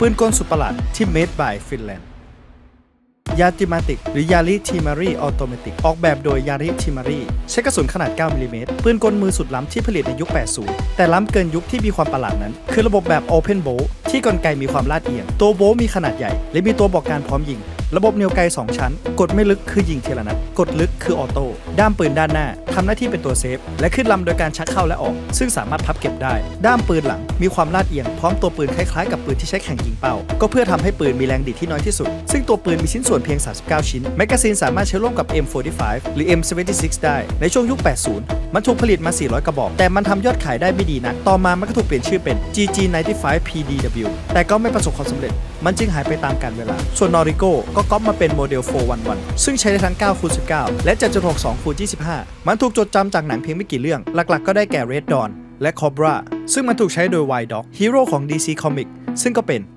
ปืนกลสุดประหลาดที่ Made by Finland ยาติมาติก หรือยาริทิมารีออโตเมติก ออกแบบโดยยาริทิมารีใช้กระสุนขนาด 9 มิลลิเมตรปืนกลมือสุดล้ำที่ผลิตในยุค 80 แต่ล้ำเกินยุคที่มีความประหลาดนั้น คือระบบแบบ Open Bolt ที่กลไกมีความลาดเอียง ตัวโบลมีขนาดใหญ่ และมีตัวบอกการพร้อมยิง ระบบเนียวไก 2 ชั้น กดไม่ลึกคือยิงเทละนัด กดลึกคือออโต้ด้ามปืนด้านหน้า ทำหน้าที่เป็นตัวเซฟ และขึ้นลำโดยการชักเข้าและออก ซึ่งสามารถพับเก็บได้ ด้ามปืนหลัง มีความลาดเอียงพร้อมตัวปืนคล้ายๆกับปืนที่ใช้แข่งยิงเป้า ก็เพื่อทำให้ปืนมีแรงดีดที่น้อยที่สุด ซึ่งตัวปืนมีชิ้นส่วนเพียง 39 ชิ้น แมกกาซีนสามารถใช้ร่วมกับ M45 หรือ M76 ได้ ในช่วงยุค 80 มันถูกผลิตมา 400 กระบอก แต่มันทำยอดขายได้ไม่ดีนัก ต่อมามันก็ถูกเปลี่ยนชื่อเป็น GG95 PDW แต่ก็ไม่ประสบความสำเร็จ มันจึงหายไปตามกาลเวลา ส่วน Norico ก็ก๊อปมาเป็นโมเดล 411 ซึ่งใช้ได้ทั้ง9คูณ19และ7.62คูณ25มันถูกูกจดจำจากหนังเพียงไม่กี่เรื่อง หลักๆ ก็ได้แก่ Red Dawn และ Cobra ซึ่งมันถูกใช้โดย Y Dog ฮีโร่ของ DC Comic ซึ่งก็เป็น